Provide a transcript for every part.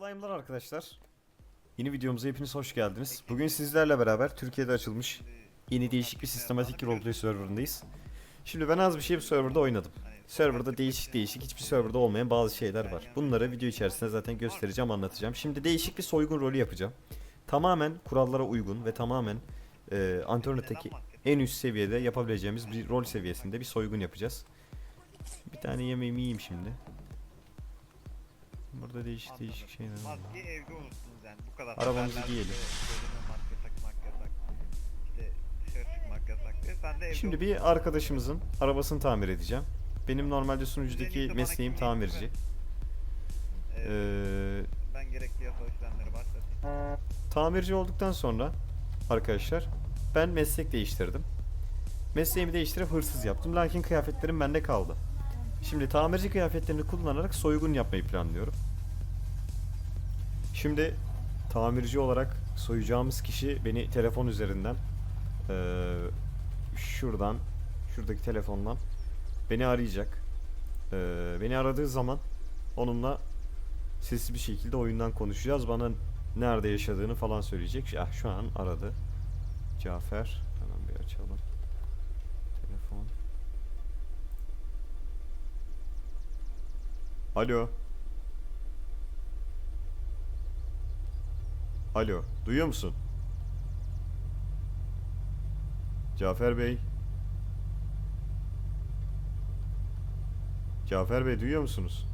Slime'lar arkadaşlar. Yeni videomuza hepiniz hoş geldiniz. Bugün sizlerle beraber Türkiye'de açılmış yeni değişik bir sistematik roleplay serverındayız. Şimdi ben az bir şey bir serverda oynadım. Serverda değişik değişik hiçbir serverda olmayan bazı şeyler var. Bunları video içerisinde zaten göstereceğim, anlatacağım. Şimdi değişik bir soygun rolü yapacağım. Tamamen kurallara uygun ve tamamen e, internetteki en üst seviyede yapabileceğimiz bir rol seviyesinde bir soygun yapacağız. Bir tane yemeğimi yiyeyim şimdi. Burada değişik değişik şeyler var. Maskeyi evde unuttunuz yani bu kadar. Arabamızı giyelim. evde Şimdi bir arkadaşımızın arabasını tamir edeceğim. Benim normalde sunucudaki mesleğim tamirci. Ee, Ee, ben gerekli yasal işlemleri başlatayım. tamirci olduktan sonra arkadaşlar ben meslek değiştirdim. Mesleğimi değiştirip hırsız yaptım. Lakin kıyafetlerim bende kaldı. Şimdi tamirci kıyafetlerini kullanarak soygun yapmayı planlıyorum. Şimdi tamirci olarak soyacağımız kişi beni telefon üzerinden eee, şuradan şuradaki telefondan beni arayacak. Eee, beni aradığı zaman onunla sesli bir şekilde oyundan konuşacağız. Bana nerede yaşadığını falan söyleyecek. Ah şu an aradı. Cafer. Hemen bir açalım. Telefon. Alo. Alo. Duyuyor musun? Cafer Bey. Cafer Bey duyuyor musunuz?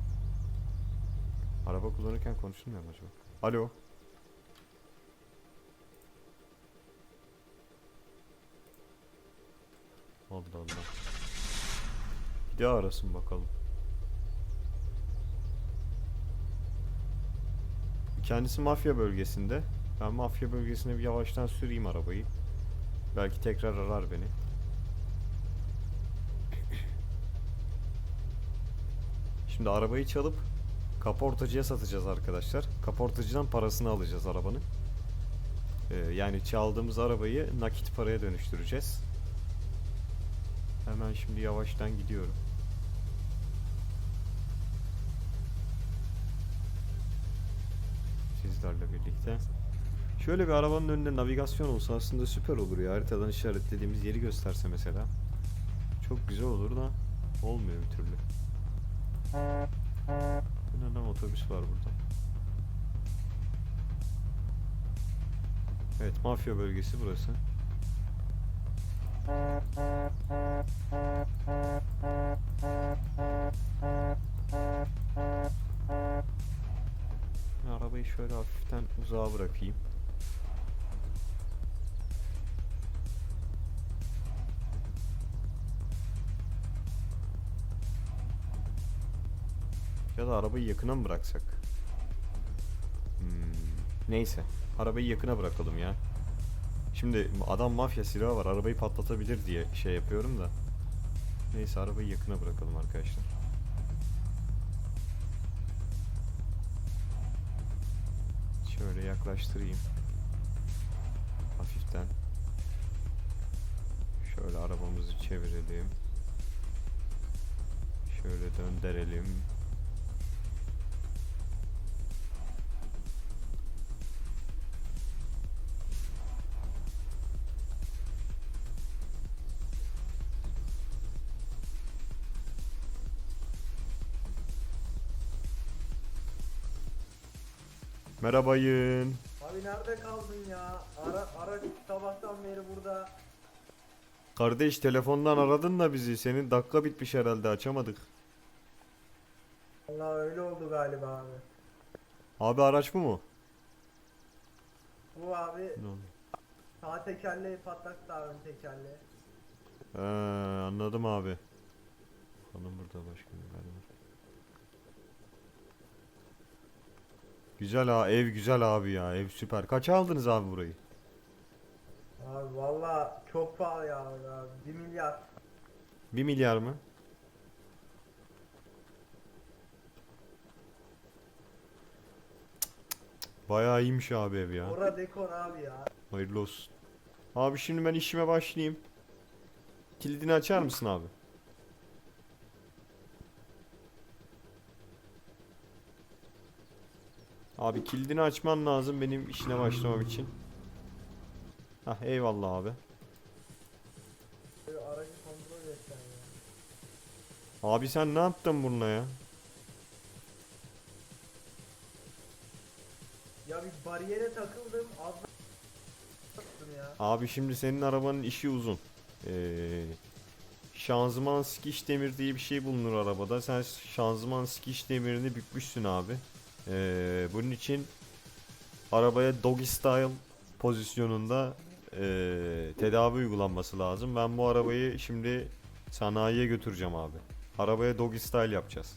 Araba kullanırken konuşulmuyor mu acaba? Alo. Allah Allah. Bir daha arasın bakalım. Kendisi mafya bölgesinde. Ben mafya bölgesine bir yavaştan süreyim arabayı. Belki tekrar arar beni. Şimdi arabayı çalıp kaportacıya satacağız arkadaşlar. Kaportacıdan parasını alacağız arabanın. Ee, yani çaldığımız arabayı nakit paraya dönüştüreceğiz. Hemen şimdi yavaştan gidiyorum. Sizlerle birlikte. Şöyle bir arabanın önünde navigasyon olsa aslında süper olur ya. Haritadan işaretlediğimiz yeri gösterse mesela. Çok güzel olur da olmuyor bir türlü. Neden otobüs var burada? Evet, mafya bölgesi burası. Arabayı şöyle hafiften uzağa bırakayım. Ya da arabayı yakına mı bıraksak? Hmm, Neyse. Arabayı yakına bırakalım ya. Şimdi adam mafya silahı var. Arabayı patlatabilir diye şey yapıyorum da. Neyse arabayı yakına bırakalım arkadaşlar. Şöyle yaklaştırayım. Hafiften. Şöyle arabamızı çevirelim. Şöyle döndürelim. Merhabayın. Abi nerede kaldın ya? Ara ara sabahtan beri burada. Kardeş telefondan aradın da bizi. Senin dakika bitmiş herhalde açamadık. Allah öyle oldu galiba abi. Abi araç bu mu? Bu abi Ne oldu? sağ tekerleği patlattı abi ön tekerleği. Ee, anladım abi. Bakalım burada başka neler var. Güzel ha ev güzel abi ya ev süper. Kaça aldınız abi burayı? Abi valla çok pahalı ya abi. 1 milyar. 1 milyar mı? Bayağı iyiymiş abi ev ya. Ora dekor abi ya. Hayırlı olsun. Abi şimdi ben işime başlayayım. Kilidini açar mısın abi? Abi kilidini açman lazım benim işine başlamam için. Hah eyvallah abi. Abi sen ne yaptın bununla ya? Ya bir bariyere takıldım az ya. Abi şimdi senin arabanın işi uzun. Ee, şanzıman sikiş demir diye bir şey bulunur arabada. Sen şanzıman sikiş demirini bükmüşsün abi. Ee, bunun için arabaya doggy style pozisyonunda ee, tedavi uygulanması lazım. Ben bu arabayı şimdi sanayiye götüreceğim abi. Arabaya doggy style yapacağız.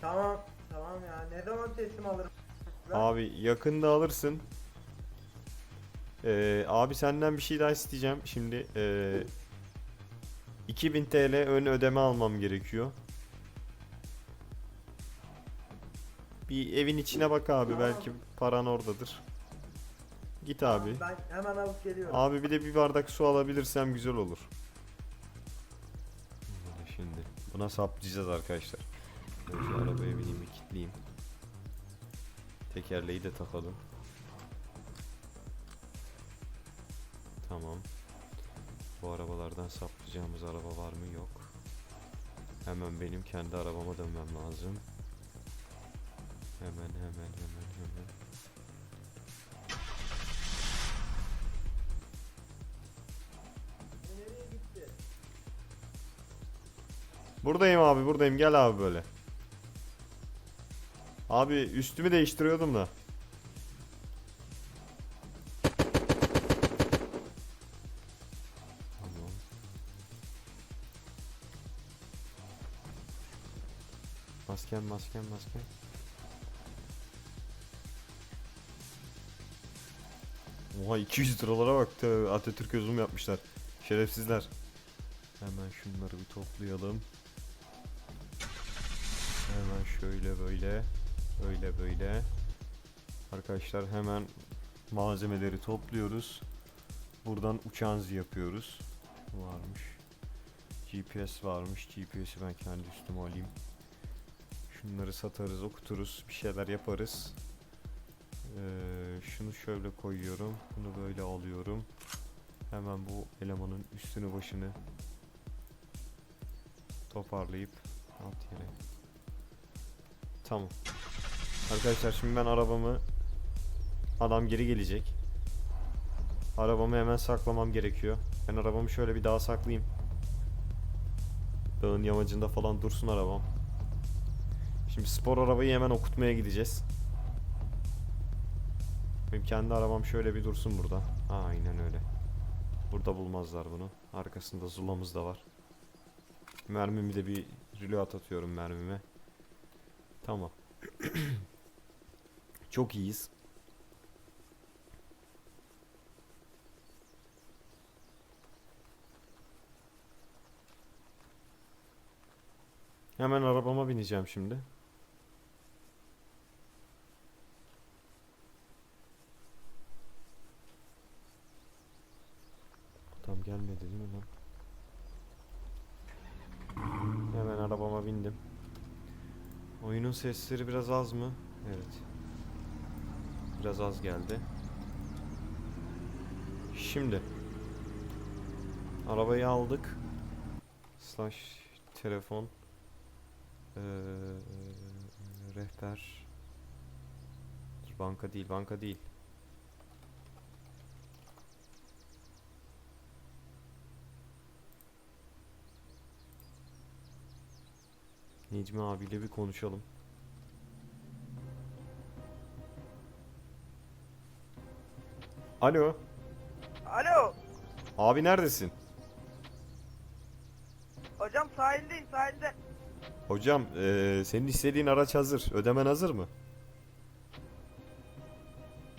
Tamam tamam ya ne zaman teslim alırım? Abi yakında alırsın. Ee, abi senden bir şey daha isteyeceğim. Şimdi ee, 2000 TL ön ödeme almam gerekiyor. Bir evin içine bak abi belki paran oradadır. Git abi. Ben hemen alıp geliyorum. Abi bir de bir bardak su alabilirsem güzel olur. Böyle Şimdi buna saplayacağız arkadaşlar. Önce arabaya bineyim bir kilitleyeyim. Tekerleği de takalım. Tamam. Bu arabalardan saplayacağımız araba var mı? Yok. Hemen benim kendi arabama dönmem lazım. Hemen hemen hemen hemen. Buradayım abi buradayım gel abi böyle. Abi üstümü değiştiriyordum da. Masken masken masken. Oha 200 liralara bak Tövbe, Atatürk özüm yapmışlar. Şerefsizler. Hemen şunları bir toplayalım. Hemen şöyle böyle. Öyle böyle. Arkadaşlar hemen malzemeleri topluyoruz. Buradan uçağınızı yapıyoruz. Varmış. GPS varmış. GPS'i ben kendi üstüme alayım. Şunları satarız, okuturuz, bir şeyler yaparız. Ee, şunu şöyle koyuyorum. Bunu böyle alıyorum. Hemen bu elemanın üstünü başını toparlayıp at yere. Tamam. Arkadaşlar şimdi ben arabamı adam geri gelecek. Arabamı hemen saklamam gerekiyor. Ben arabamı şöyle bir daha saklayayım. Dağın yamacında falan dursun arabam. Şimdi spor arabayı hemen okutmaya gideceğiz. Benim kendi arabam şöyle bir dursun burada. Aynen öyle. Burada bulmazlar bunu. Arkasında zulamız da var. Mermimi de bir reload atıyorum mermime. Tamam. Çok iyiyiz. Hemen arabama bineceğim şimdi. Adam gelmedi değil mi lan? Hemen arabama bindim. Oyunun sesleri biraz az mı? Evet. Biraz az geldi. Şimdi. Arabayı aldık. Slash telefon. Ee, rehber. Banka değil, banka değil. Necmi abiyle bir konuşalım. Alo. Alo. Abi neredesin? Hocam sahildeyim sahilde. Hocam eee, senin istediğin araç hazır. Ödemen hazır mı?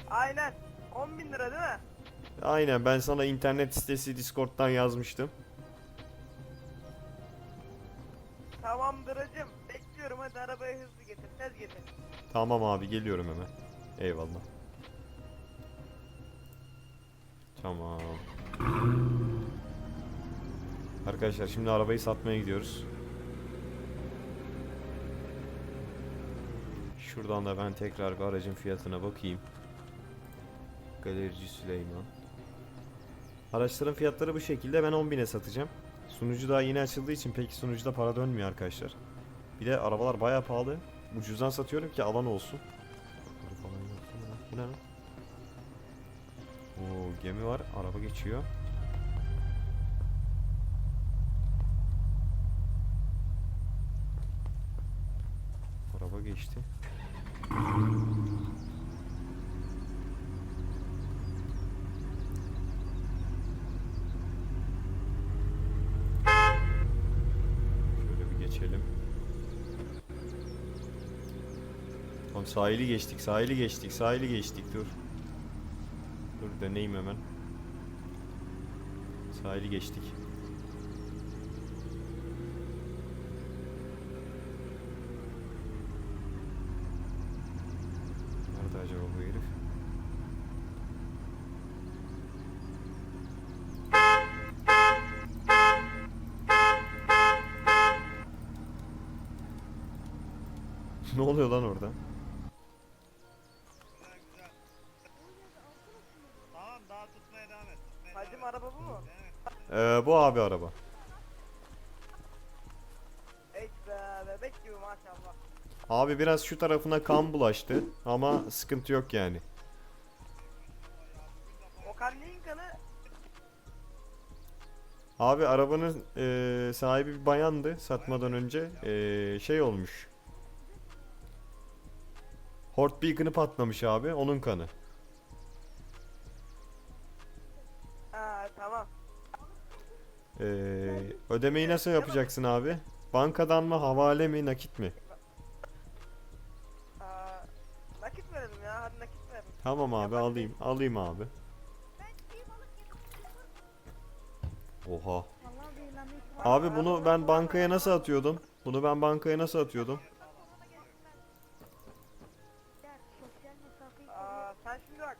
Aynen. 10 bin lira değil mi? Aynen ben sana internet sitesi Discord'dan yazmıştım. Tamam abi geliyorum hemen. Eyvallah. Tamam. Arkadaşlar şimdi arabayı satmaya gidiyoruz. Şuradan da ben tekrar bir aracın fiyatına bakayım. Galerici Süleyman. Araçların fiyatları bu şekilde. Ben 10.000'e satacağım. Sunucu daha yeni açıldığı için pek sunucuda para dönmüyor arkadaşlar. Bir de arabalar bayağı pahalı. Ucuzdan satıyorum ki alan olsun. Bu ne lan? Gemi var. Araba geçiyor. Araba geçti. Şöyle bir geçelim. Tamam sahili geçtik, sahili geçtik, sahili geçtik. Dur. Dur deneyim hemen. Sahili geçtik. Nerede acaba bu herif? ne oluyor lan orada? Araba bu mu? Ee, bu abi araba. Ey be bebek gibi maşallah. Abi biraz şu tarafına kan bulaştı ama sıkıntı yok yani. O kanliğin kanı Abi arabanın eee, sahibi bir bayandı satmadan önce. Eee, şey olmuş. Hort beacon'ı patlamış abi. Onun kanı. Eee, ödemeyi nasıl yapacaksın abi? Bankadan mı, havale mi, nakit mi? Aa, nakit verelim ya hadi nakit verelim. Tamam abi alayım. Alayım abi. Oha. Abi bunu ben bankaya nasıl atıyordum? Bunu ben bankaya nasıl atıyordum? Aa, sen şimdi bak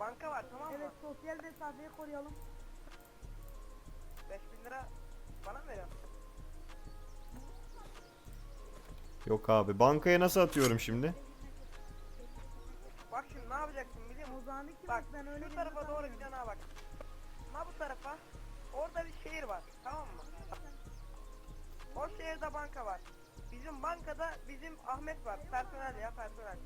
banka var tamam mı? Evet sosyal mesafeyi koruyalım. 5000 lira bana mı veriyorsun? Yok abi. Bankaya nasıl atıyorum şimdi? Bak şimdi ne yapacaksın biliyor musun? Bak ben öyle şu tarafa doğru gidiyorsun ha bak. Ha bu tarafa. Orada bir şehir var tamam mı? O şehirde banka var. Bizim bankada bizim Ahmet var. Personel ya personel.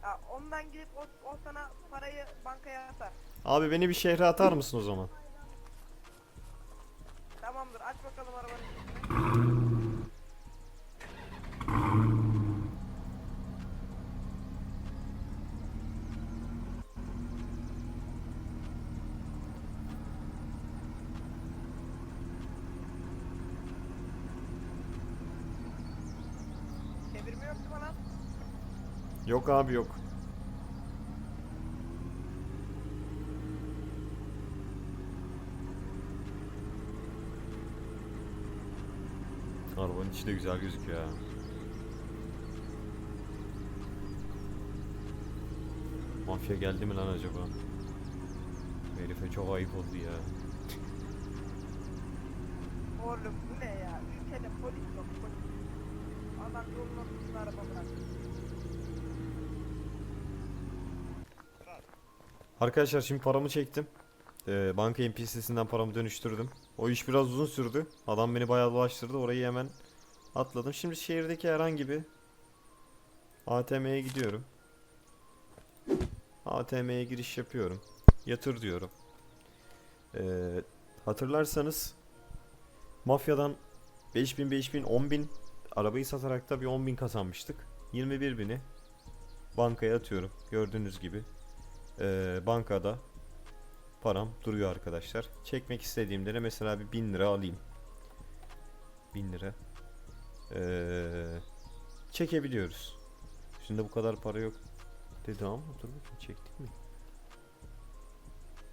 Ha, ondan gidip o, o sana parayı bankaya atar. Abi beni bir şehre atar mısın o zaman? Bakalım arabanı. Çevirme yok mu lan? Yok abi yok. Arabanın içi de güzel gözüküyor ha. Mafya geldi mi lan acaba? Herife çok ayıp oldu ya. Oğlum bu ne ya? Ülkede polis yok polis. Adam yolun ortasında araba bıraktı. Arkadaşlar şimdi paramı çektim. Ee, banka NPC'sinden paramı dönüştürdüm. O iş biraz uzun sürdü. Adam beni bayağı dolaştırdı. Orayı hemen atladım. Şimdi şehirdeki herhangi bir ATM'ye gidiyorum. ATM'ye giriş yapıyorum. Yatır diyorum. Ee, hatırlarsanız mafyadan 5000 5000 10000 arabayı satarak da bir 10000 kazanmıştık. 21.000'i bankaya atıyorum. Gördüğünüz gibi. Ee, bankada param duruyor arkadaşlar. Çekmek istediğimde de mesela bir 1000 lira alayım. 1000 lira. Ee, çekebiliyoruz. Şimdi bu kadar para yok dedi ama dur bakayım çektik mi?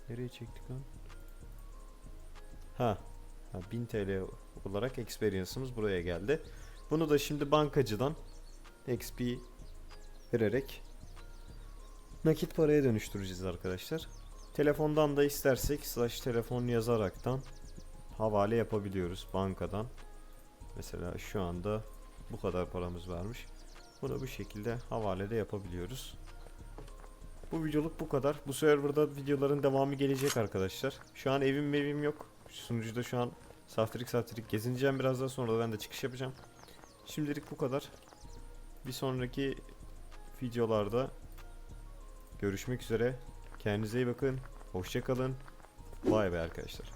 Nereye çektik lan? Ha, ha 1000 TL olarak experience'ımız buraya geldi. Bunu da şimdi bankacıdan XP vererek nakit paraya dönüştüreceğiz arkadaşlar. Telefondan da istersek slash telefon yazaraktan havale yapabiliyoruz bankadan. Mesela şu anda bu kadar paramız varmış. Bunu bu şekilde havalede yapabiliyoruz. Bu videoluk bu kadar. Bu serverda videoların devamı gelecek arkadaşlar. Şu an evim evim yok. Sunucuda şu an saftirik saftirik gezineceğim biraz daha sonra da ben de çıkış yapacağım. Şimdilik bu kadar. Bir sonraki videolarda görüşmek üzere. Kendinize iyi bakın. Hoşçakalın. Vay be arkadaşlar.